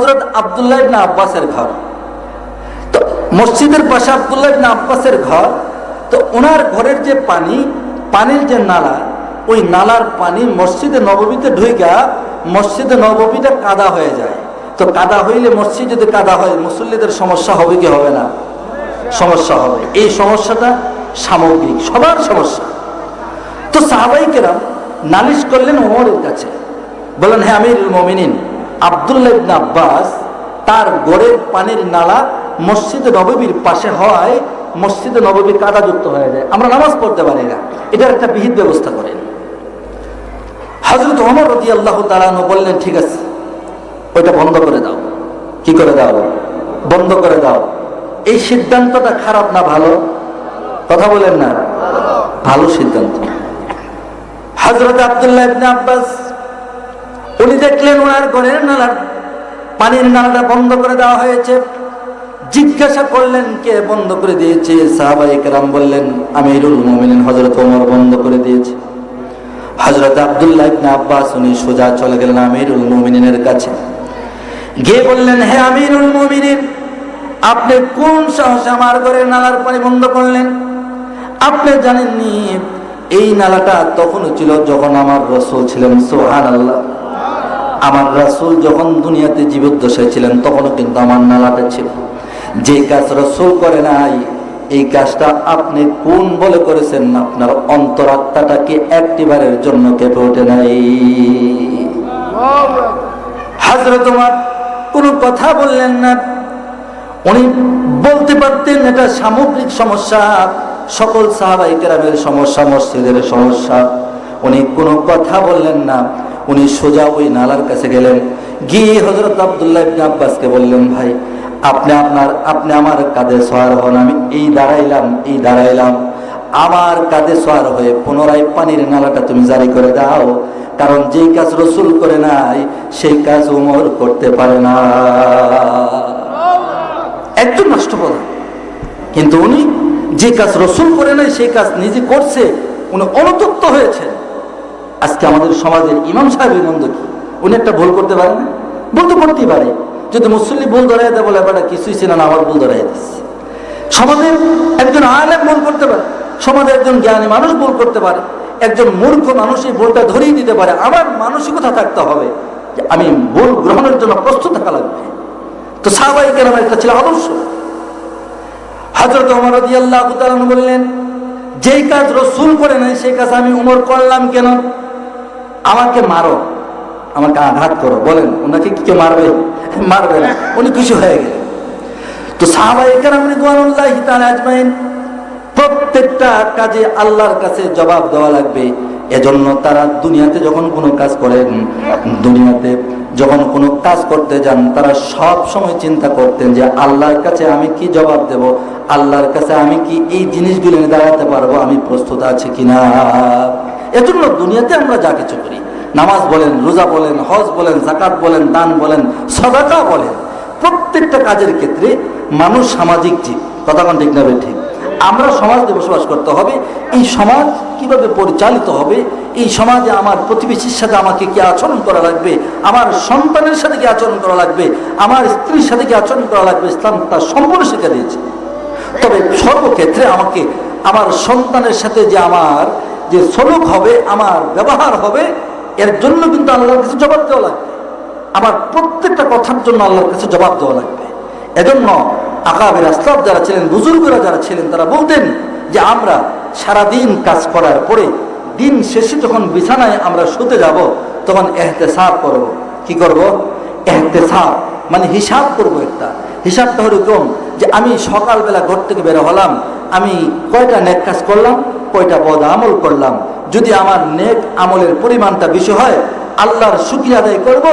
হজরত আবদুল্লাহ ইবনে আব্বাসের ঘর। তো মসজিদের পাশে আবদুল্লাহ ইবনে আব্বাসের ঘর, তো ওনার ঘরের যে পানি, পানির যে নালা, ওই নালার পানি মসজিদে নববীতে ঢুইকা মসজিদে নববীটা কাদা হয়ে যায়। তো কাদা হইলে মসজিদ যদি কাদা হয়, মুসল্লিদের সমস্যা হবে কি হবে না? সমস্যা হবে। এই সমস্যাটা সামগ্রিক, সবার সমস্যা। তো সাহাবাই কেরাম নালিশ করলেন ওমরের কাছে। বলেন হ্যাঁ আমির মমিনিন। আবদুল্লাহ আব্বাস তার গড়ের পানির নালা মসজিদে নববীর পাশে হয়, মসজিদে নববী কাদাযুক্ত হয়ে যায়। আমরা নামাজ পড়তে পারি না। এটার একটা বিহিত ব্যবস্থা করেন। হজরত ওমর রদি আল্লাহ তালানো বললেন, ঠিক আছে, ওইটা বন্ধ করে দাও। কি করে দাও? বন্ধ করে দাও। এই সিদ্ধান্তটা খারাপ না ভালো? কথা বলেন না। ভালো সিদ্ধান্ত। হজরত আবদুল্লাহ আব্বাস উনি দেখলেন ওনার ঘরের নালার পানির নালাটা বন্ধ করে দেওয়া হয়েছে। জিজ্ঞাসা করলেন, কে বন্ধ করে দিয়েছে? সাহাবাই কেরাম বললেন, আমিরুল মোমিনিন হজরত ওমর বন্ধ করে দিয়েছে। হজরত আবদুল্লাহ ইবনে আব্বাস, উনি সোজা চলে গেলেন আমিরুল মোমিনের কাছে। গিয়ে বললেন, হে আমিরুল মোমিনিন, আপনি কোন সাহসে আমার ঘরের নালার পানি বন্ধ করলেন? আপনি জানেননি, এই নালাটা তখনও ছিল যখন আমার রসুল ছিলেন সোহান আল্লাহ আমার রাসুল যখন দুনিয়াতে জীবদ্দশায় ছিলেন, তখনও কিন্তু আমার নালাটা ছিল। যে কাজ রসুল করে নাই, এই কাজটা আপনি কোন বলে করেছেন? আপনার অন্তরাত্মাটাকে একটিবারের জন্য কেঁপে ওঠে নাই। হাজরত তোমার কোনো কথা বললেন না। উনি বলতে পারতেন, এটা সামগ্রিক সমস্যা, সকল সাহাবাই কেরামের সমস্যা, মসজিদের সমস্যা। উনি কোনো কথা বললেন না। উনি সোজা ওই নালার কাছে গেলেন। গিয়ে হজরত আবদুল্লাহ ইবনে আব্বাসকে বললেন, ভাই, আপনি আপনার, আপনি আমার কাঁধে সোয়ার হন, আমি এই দাঁড়াইলাম এই দাঁড়াইলাম। আমার কাঁধে সোয়ার হয়ে পুনরায় পানির নালাটা তুমি জারি করে দাও, কারণ যেই কাজ রসুল করে নাই, সেই কাজ উমর করতে পারে না। একজন রাষ্ট্রপ্রধান কিন্তু উনি যে কাজ রসুল করে নাই, সেই কাজ নিজে করছে, উনি অনুতপ্ত হয়েছে আজকে আমাদের সমাজের ইমাম সাহেবের মন্দ কি? উনি একটা ভুল করতে পারে না? বলতে করতেই পারে। যদি মুসল্লি ভুল ধরাই দেয় বলে বেটা কিছুই ছিল না আমার ভুল ধরাই দিচ্ছে সমাজের একজন আলেম ভুল করতে পারে। সমাজে একজন জ্ঞানী মানুষ ভুল করতে পারে। একজন মূর্খ মানুষ এই ভুলটা ধরিয়ে দিতে পারে। আমার মানসিকতা থাকতে হবে যে আমি ভুল গ্রহণের জন্য প্রস্তুত থাকা লাগবে। তো সাহবাই কেন একটা ছিল আদর্শ। হজরত আল্লাহ বললেন, যেই কাজ রসুল করে নাই, সেই কাজ আমি উমর করলাম কেন? আমাকে মারো। আমাকে আঘাত করো। বলেন, ওনাকে কি মারবে? মারবে না। উনি খুশি হয়ে গেলেন। তো তাআলা প্রত্যেকটা কাজে আল্লাহর কাছে জবাব দেওয়া লাগবে। এজন্য তারা দুনিয়াতে যখন কোনো কাজ করেন, দুনিয়াতে যখন কোনো কাজ করতে যান, তারা সব সময় চিন্তা করতেন যে আল্লাহর কাছে আমি কি জবাব দেব? আল্লাহর কাছে আমি কি এই জিনিসগুলো দাঁড়াতে পারব? আমি প্রস্তুত আছি কিনা? এজন্য দুনিয়াতে আমরা যা কিছু করি। নামাজ বলেন, রোজা বলেন, হজ বলেন জাকাত বলেন, দান বলেন, সদাকা বলেন। প্রত্যেকটা কাজের ক্ষেত্রে মানুষ সামাজিক জীব। কথা কোন ঠিক না ঠিক। আমরা সমাজে বসবাস করতে হবে। এই সমাজ কীভাবে পরিচালিত হবে? এই সমাজে আমার প্রতিবেশীর সাথে আমাকে কি আচরণ করা লাগবে? আমার সন্তানের সাথে কি আচরণ করা লাগবে? আমার স্ত্রীর সাথে কি আচরণ করা লাগবে? ইসলাম তার সম্পূর্ণ শিক্ষা দিয়েছে। তবে সর্বক্ষেত্রে আমাকে আমার সন্তানের সাথে যে আমার যে সলুক হবে, আমার ব্যবহার হবে, এর জন্য কিন্তু আল্লাহর কাছে জবাব দেওয়া লাগবে। আমার প্রত্যেকটা কথার জন্য আল্লাহর কাছে জবাব দেওয়া লাগবে। এজন্য আকাবের আসলাফ যারা ছিলেন, বুজুর্গরা যারা ছিলেন, তারা বলতেন যে আমরা সারাদিন কাজ করার পরে, দিন শেষে যখন বিছানায় আমরা শুতে যাব, তখন এহতেসাব করব। কি করব? এহতেসাব মানে হিসাব করব একটা। হিসাবটা হলো কম যে আমি সকালবেলা ঘর থেকে বেরো হলাম, আমি কয়টা নেক কাজ করলাম? কয়টা বদ আমল করলাম, যদি আমার নেক আমলের পরিমাণটা বেশি হয়, আল্লাহর শুক্রিয়া আদায় করব,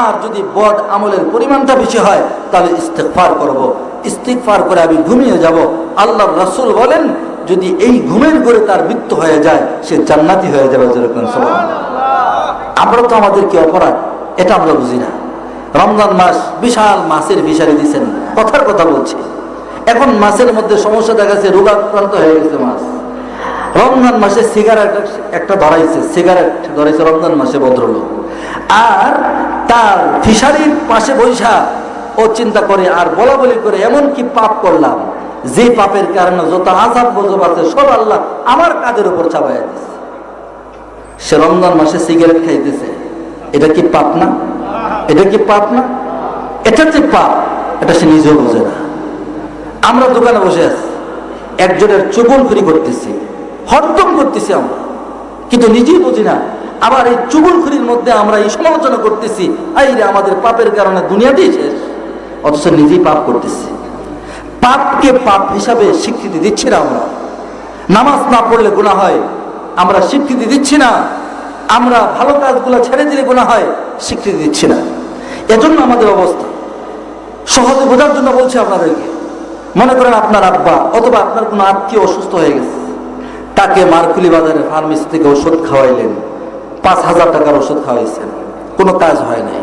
আর যদি বদ আমলের পরিমাণটা বেশি হয়, তাহলে ইস্তেকফার করব। ইস্তেকফার করে আমি ঘুমিয়ে যাব। আল্লাহর রসুল বলেন, যদি এই ঘুমের করে তার মৃত্যু হয়ে যায়, সে জান্নাতি হয়ে যাবে যেরকম আমরা তো আমাদের কি অপরাধ? এটা আমরা বুঝি না। রমজান মাস বিশাল মাছের ফিসারি দিচ্ছেন কথার কথা বলছি। এখন মাছের মধ্যে সমস্যা দেখা যাচ্ছে রোগাক্রান্ত হয়ে গেছে মাছ। রমজান মাসে সিগারেট একটা ধরাইছে, সিগারেট ধরাইছে রমজান মাসে ভদ্রলোক। আর তার ফিশারির পাশে বৈশা ও চিন্তা করে, আর বলা বলি করে এমন কি পাপ করলাম, যে পাপের কারণে যত আজাব গজব আছে, সব আল্লাহ আমার কাজের উপর চাপাইয়া দিচ্ছে সে রমজান মাসে সিগারেট খাইতেছে। এটা কি পাপ না? এটা কি পাপ না? এটা যে পাপ, এটা সে নিজেও বোঝে না। আমরা দোকানে বসে আছি, একজনের চুগলখড়ি করতেছি। হরদম করতেছি আমরা। কিন্তু নিজেই বুঝি না। আবার এই চুগলখড়ির মধ্যে আমরা এই সমালোচনা করতেছি, আই রে, আমাদের পাপের কারণে দুনিয়াতেই শেষ। অথচ নিজেই পাপ করতেছি। পাপকে পাপ হিসাবে স্বীকৃতি দিচ্ছি না আমরা। নামাজ না পড়লে গুণা হয়, আমরা স্বীকৃতি দিচ্ছি না। আমরা ভালো কাজগুলো ছেড়ে দিলে গুণা হয়, স্বীকৃতি দিচ্ছি না। এজন্য আমাদের অবস্থা। সহজে বোঝার জন্য বলছি আপনাদেরকে, মনে করেন আপনার আব্বা অথবা আপনার কোনো আত্মীয় অসুস্থ হয়ে গেছে। তাকে মারকুলি বাজারে ফার্মেসি থেকে ওষুধ খাওয়াইলেন। পাঁচ হাজার টাকার ওষুধ খাওয়াইছেন। কোনো কাজ হয় নাই।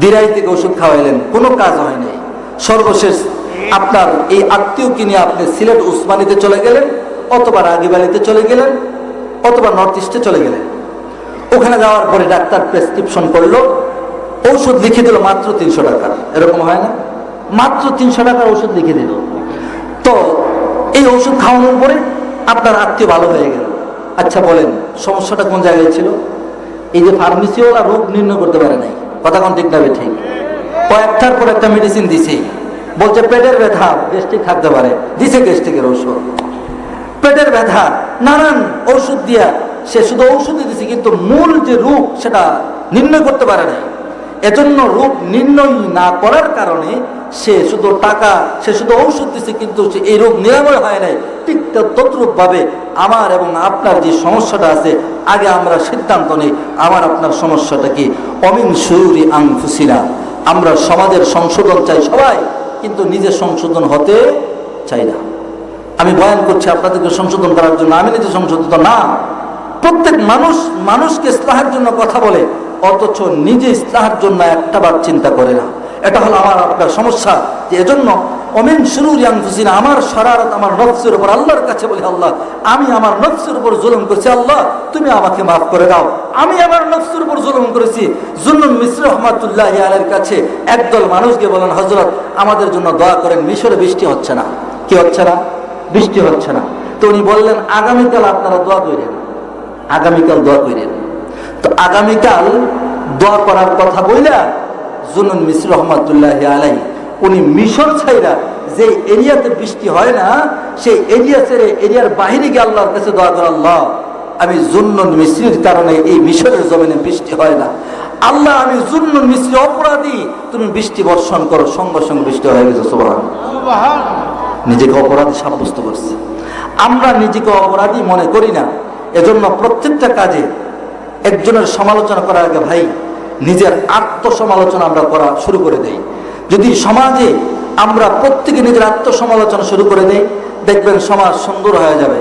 দিরাই থেকে ওষুধ খাওয়াইলেন। কোনো কাজ হয় নাই। সর্বশেষ আপনার এই আত্মীয়কে নিয়ে আপনি সিলেট উসমানিতে চলে গেলেন, অথবা রাগিবালিতে চলে গেলেন, অথবা নর্থ ইস্টে চলে গেলেন। ওখানে যাওয়ার পরে ডাক্তার প্রেসক্রিপশন করল। ঔষধ লিখে দিল মাত্র তিনশো টাকার এরকম হয় না? মাত্র তিনশো টাকার ওষুধ লিখে দিল। তো এই ওষুধ খাওয়ানোর পরে আপনার আত্মীয় ভালো হয়ে গেল। আচ্ছা বলেন, সমস্যাটা কোন জায়গায় ছিল? এই যে ফার্মেসিওয়ালা রোগ নির্ণয় করতে পারে নাই। কথা কোন ঠিক না ঠিক? কয়েকটার পর একটা মেডিসিন দিছে। বলছে, পেটের ব্যথা গ্যাস্ট্রিক থাকতে পারে। দিছে গ্যাস্ট্রিকের ওষুধ পেটের ব্যথা, নানান ওষুধ দিয়া সে শুধু ওষুধই দিছে, কিন্তু মূল যে রোগ সেটা নির্ণয় করতে পারে না এজন্য রোগ নির্ণয় না করার কারণে সে শুধু টাকা, সে শুধু ঔষধ দিচ্ছে কিন্তু এই রোগ নিরাময় হয় নাই। ঠিক তদ্রুপ ভাবে আমার এবং আপনার যে সমস্যাটা আছে, আগে আমরা সিদ্ধান্ত নেই, আমার আপনার সমস্যাটা কি? অমিন সুরি আংফুসিরা আমরা সমাজের সংশোধন চাই সবাই, কিন্তু নিজের সংশোধন হতে চাই না। আমি বয়ান করছি আপনাদেরকে সংশোধন করার জন্য, আমি নিজে সংশোধিত না। প্রত্যেক মানুষ, মানুষকে ইসলাহের জন্য কথা বলে, অথচ নিজে ইসলাহের জন্য একটা বার চিন্তা করে না। এটা হলো আমার আপনার সমস্যা যে এজন্য অমিন শুরুর ইয়াংফুসিন আমার শরারত, আমার নফসের উপর আল্লাহর কাছে বলি, আল্লাহ, আমি আমার নফসের উপর জুলুম করছি, আল্লাহ, তুমি আমাকে মাফ করে দাও। আমি আমার নফসের উপর জুলুম করেছি। জুল্লুম মিশ্র রহমাতুল্লাহ আলের কাছে একদল মানুষকে বলেন হজরত আমাদের জন্য দয়া করেন, মিশরে বৃষ্টি হচ্ছে না। কি হচ্ছে না? বৃষ্টি হচ্ছে না। তো উনি বললেন, আগামীকাল আপনারা দোয়া করেন আগামীকাল দোয়া করেন তো আগামীকাল দোয়া করার কথা বইলা জুনুন মিশ্র রহমতুল্লাহ আলাই উনি মিশর ছাইরা যে এরিয়াতে বৃষ্টি হয় না সেই এরিয়া ছেড়ে এরিয়ার বাহিরে গিয়ে আল্লাহর কাছে দোয়া করে আল্লাহ আমি জুন্নুন মিশ্রির কারণে এই মিশরের জমিনে বৃষ্টি হয় না। আল্লাহ আমি জুন্নুন মিশ্রি অপরাধী। তুমি বৃষ্টি বর্ষণ করো সঙ্গে সঙ্গে বৃষ্টি হয়ে গেছে নিজেকে অপরাধী সাব্যস্ত করছে। আমরা নিজেকে অপরাধী মনে করি না। এজন্য প্রত্যেকটা কাজে একজনের সমালোচনা করার আগে ভাই নিজের আত্মসমালোচনা আমরা করা শুরু করে দেই। যদি সমাজে আমরা প্রত্যেকে নিজের আত্মসমালোচনা শুরু করে দেই, দেখবেন সমাজ সুন্দর হয়ে যাবে।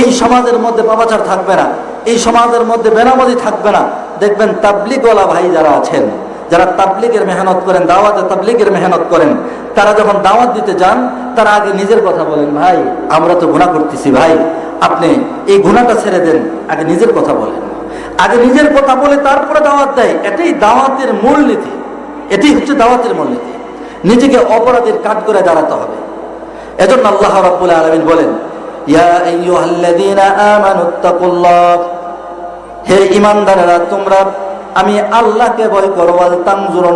এই সমাজের মধ্যে পাপাচার থাকবে না, এই সমাজের মধ্যে বেনামাজি থাকবে না। দেখবেন তাবলিগওয়ালা ভাই যারা আছেন, যারা তাবলিগের মেহনত করেন, দাওয়াতে তাবলিগের মেহনত করেন, তারা যখন দাওয়াত দিতে যান, তারা আগে নিজের কথা বলেন, ভাই, আমরা তো গুণা করতেছি, ভাই, আপনি এই গুণাটা ছেড়ে দেন, আগে নিজের কথা বলেন। আগে নিজের কথা বলে তারপরে দাওয়াত দেয়, এটাই দাওয়াতের মূলনীতি। এটাই হচ্ছে দাওয়াতের মূলনীতি। নিজেকে অপরাধের কাঠ করে দাঁড়াতে হবে। এজন্য আল্লাহ রাব্বুল আলামিন বলেন হে তোমরা, আমি আল্লাহকে ভয় করো আল তানজুরু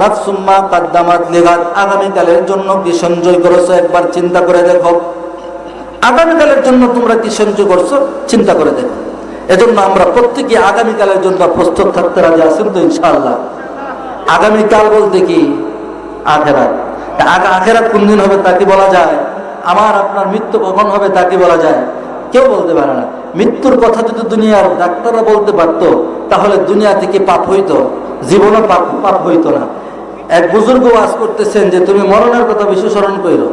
কাদ্দামাত আগামীকালের জন্য কি সঞ্চয় করেছ, একবার চিন্তা করে দেখো। আগামীকালের জন্য তোমরা কি সঞ্চয় করছ, চিন্তা করে দেখো। এজন্য আমরা প্রত্যেকে আগামীকালের জন্য প্রস্তুত থাকতে রাজি আছেন তো ইনশাআল্লাহ। আগামীকাল বলতে কি? আখেরাত। আখেরাত কোন দিন হবে তাকে বলা যায়? আমার, আপনার মৃত্যু কখন হবে তাকে বলা যায়? কেউ বলতে পারে না। মৃত্যুর কথা যদি দুনিয়ার ডাক্তাররা বলতে পারতো, তাহলে দুনিয়া থেকে পাপ হইতো, জীবনও পাপ পাপ হইতো না। এক বুজুর্গ ওয়াজ করতেছেন যে, তুমি মরণের কথা বেশি স্মরণ করো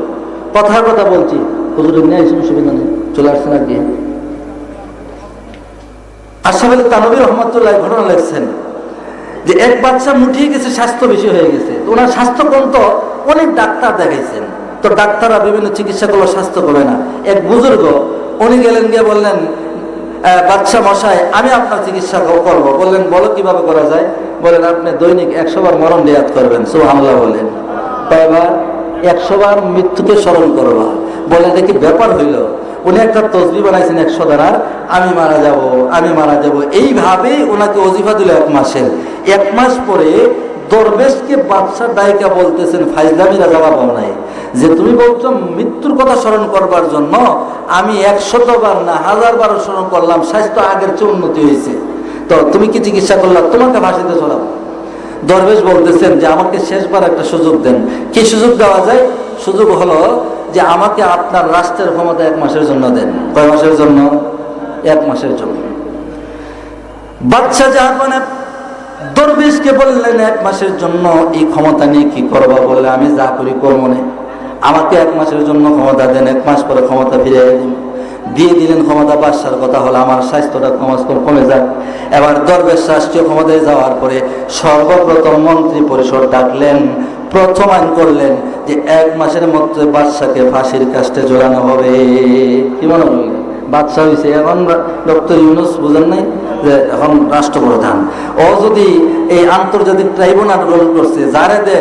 কথার কথা বলছি। নিয়ে সুবিধা নেই চলে আসছে নাকি তানবী রহমতুল্লাহ ঘটনা লিখছেন যে এক বাচ্চা মুঠিয়ে গেছে, স্বাস্থ্য বেশি হয়ে গেছে। ওনার অনেক ডাক্তার তো ডাক্তাররা বিভিন্ন চিকিৎসা করল স্বাস্থ্য না। এক বুজুর্গ, উনি গেলেন গিয়ে বললেন বাচ্চা মশাই, আমি আপনার চিকিৎসা করব। বললেন, বলো, কীভাবে করা যায়? বলেন, আপনি দৈনিক একশো বার মরণ রিয়াদ করবেন। সুবহানাল্লাহ বলেন। কয়বার একশো বার মৃত্যুকে স্মরণ করবা। বলে, দেখি, ব্যাপার হইল। উনি একটা তসবি বানাইছেন একশো দানার আমি মারা যাব, আমি মারা যাব। এইভাবেই ওনাকে অজিফা দিল এক মাসের। এক মাস পরে দরবেশকে বাদশাহ দায়িকা বলতেছেন ফাইজলামিরা জবাব নাই। যে তুমি বলছো মৃত্যুর কথা স্মরণ করবার জন্য আমি একশত বার না হাজার বার স্মরণ করলাম, স্বাস্থ্য আগের চেয়ে উন্নতি হয়েছে। তো তুমি কি চিকিৎসা করলাম তোমাকে ভাসিতে চলাবো দরবেশ বলতেছেন যে, আমাকে শেষবার একটা সুযোগ দেন। কি সুযোগ দেওয়া যায়? সুযোগ হলো যে আমাকে আপনার রাষ্ট্রের ক্ষমতা এক মাসের জন্য দেন। কয় মাসের জন্য? এক মাসের জন্য। বাচ্চা মানে দরবেশকে বললেন, এক মাসের জন্য এই ক্ষমতা নিয়ে কি করবা? বললে, আমি যা করি করব না। আমাকে এক মাসের জন্য ক্ষমতা দেন, এক মাস পরে ক্ষমতা ফিরে দিন দিয়ে দিলেন ক্ষমতা, বাদশার কথা হলো, আমার স্বাস্থ্যটা কমাস কম কমে যায় এবার দরবেশ রাষ্ট্রীয় ক্ষমতায় যাওয়ার পরে সর্বপ্রথম মন্ত্রী পরিষদ ডাকলেন প্রথম আইন করলেন যে এক মাসের মধ্যে বাদশাকে ফাঁসির কাস্টে ঝোলানো হবে। কি মনে হলো? বাদশাহ হয়েছে এখন ডক্টর ইউনুস বুঝেন নাই? যে এখন রাষ্ট্রপ্রধান। ও যদি এই আন্তর্জাতিক ট্রাইব্যুনাল রোল করছে, যারে দে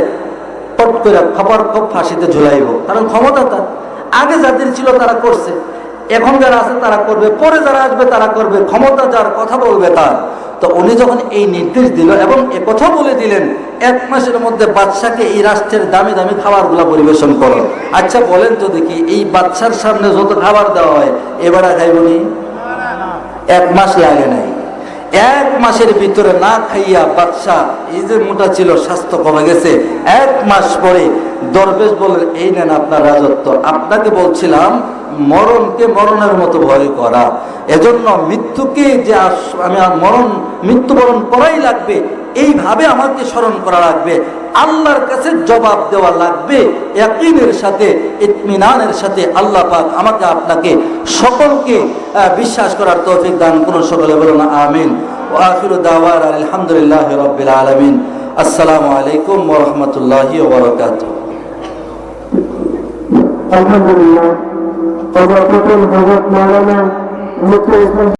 পট করে খবর খুব ফাঁসিতে ঝুলাইব, কারণ ক্ষমতা তার। আগে যাদের ছিল তারা করছে এখন যারা আছে তারা করবে, পরে যারা আসবে তারা করবে, ক্ষমতা যার, কথা বলবে তার। তো উনি যখন এই নির্দেশ দিল এবং কথা বলে দিলেন, এক মাসের মধ্যে বাদশাকে এই রাষ্ট্রের দামি দামি খাবারগুলো পরিবেশন করো আচ্ছা বলেন তো দেখি, এই বাচ্চার সামনে যত খাবার দেওয়া হয় এবারে খাইবনি এক মাস লাগে নাই। এক মাসের ভিতরে না খাইয়া বাচ্চা এই যে মোটা ছিল, স্বাস্থ্য কমে গেছে। এক মাস পরে দরবেশ বলেন এই নেন আপনার রাজত্ব। আপনাকে বলছিলাম, মরণকে মরণের মতো ভয় করা। এজন্য মৃত্যুকে যে আমি মরণ মৃত্যুবরণ করাই লাগবে। এইভাবে আমাকে স্মরণ করা লাগবে। আল্লাহর কাছে জবাব দেওয়া লাগবে। একইনের সাথে, ইতমিনানের সাথে আল্লাহ পাক আমাকে আপনাকে সকলকে বিশ্বাস করার তৌফিক দান করুন। সকলে বলুন আমিন। ও আখির দাওয়ার আলহামদুলিল্লাহ রবিল আলমিন। আসসালামু আলাইকুম ওরহমতুল্লাহি ওবরকাত আলহামদুলিল্লাহ।